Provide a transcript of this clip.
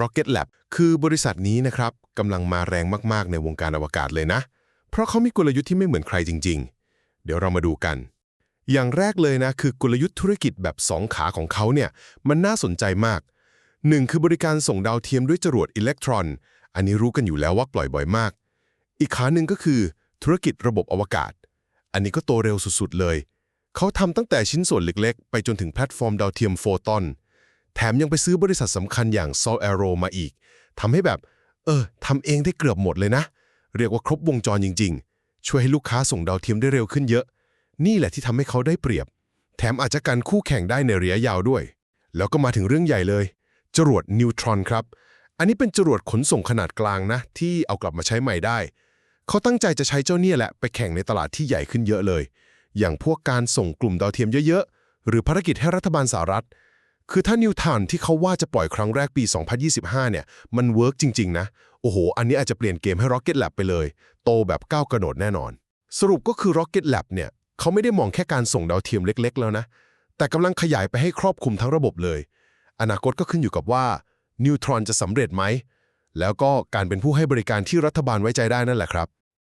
Rocket Lab คือบริษัทนี้นะครับกำลังมาแรงมากๆในวงการอวกาศเลยนะ เพราะเขามีกลยุทธ์ที่ไม่เหมือนใครจริง ๆ เดี๋ยวเรามาดูกัน อย่างแรกเลยนะ คือกลยุทธ์ธุรกิจแบบสองขาของเขาเนี่ยมันน่าสนใจมากหนึ่งคือบริการส่งดาวเทียมด้วยจรวดอิเล็กตรอน อันนี้รู้กันอยู่แล้วว่าปล่อยบ่อยมาก อีกขาหนึ่งก็คือ ธุรกิจระบบอวกาศ อันนี้ก็โตเร็วสุดๆเลย เขาทำตั้งแต่ชิ้นส่วนเล็กๆ ไปจนถึงแพลตฟอร์มดาวเทียมโฟตอน แถมยังไปซื้อบริษัทสำคัญอย่าง Sol Aero มาอีกทำให้แบบ เออทำเองได้เกือบหมดเลยนะ เรียกว่าครบวงจรจริง ๆ ช่วยให้ลูกค้าส่งดาวเทียมได้เร็วขึ้นเยอะ นี่แหละที่ทำให้เขาได้เปรียบ แถมอาจจะการคู่แข่งได้ในระยะยาวด้วย แล้วก็มาถึงเรื่องใหญ่เลย จรวดนิวตรอนครับ อันนี้เป็นจรวดขนส่งขนาดกลางนะ ที่เอากลับมาใช้ใหม่ได้ เขาตั้งใจจะใช้เจ้าเนี่ยแหละไปแข่งในตลาดที่ใหญ่ขึ้นเยอะเลย อย่างพวกการส่งกลุ่มดาวเทียมเยอะๆหรือภารกิจให้รัฐบาลสหรัฐ คือถ้านิวท o นที่เขาว่าจะปล่อยครั้งแรกปี 2025 เนี่ย มันเวิร์กจริง ๆ นะ โอ้โห อันนี้อาจจะเปลี่ยนเกมให้ Rocket Lab ไปเลย โตแบบก้าวกระโดดแน่นอน สรุปก็คือ Rocket Lab เนี่ยเขาไม่ได้มองแค่การส่งดาวเทียมเล็ก ๆ แล้วนะ แต่กำลังขยายไปให้ครอบคลุมทั้งระบบเลย อนาคตก็ขึ้นอยู่กับว่านิวทรอนจะสำเร็จไหมแล้วก็การเป็นผู้ให้บริการที่รัฐบาลไว้ใจได้นั่นแหละครับ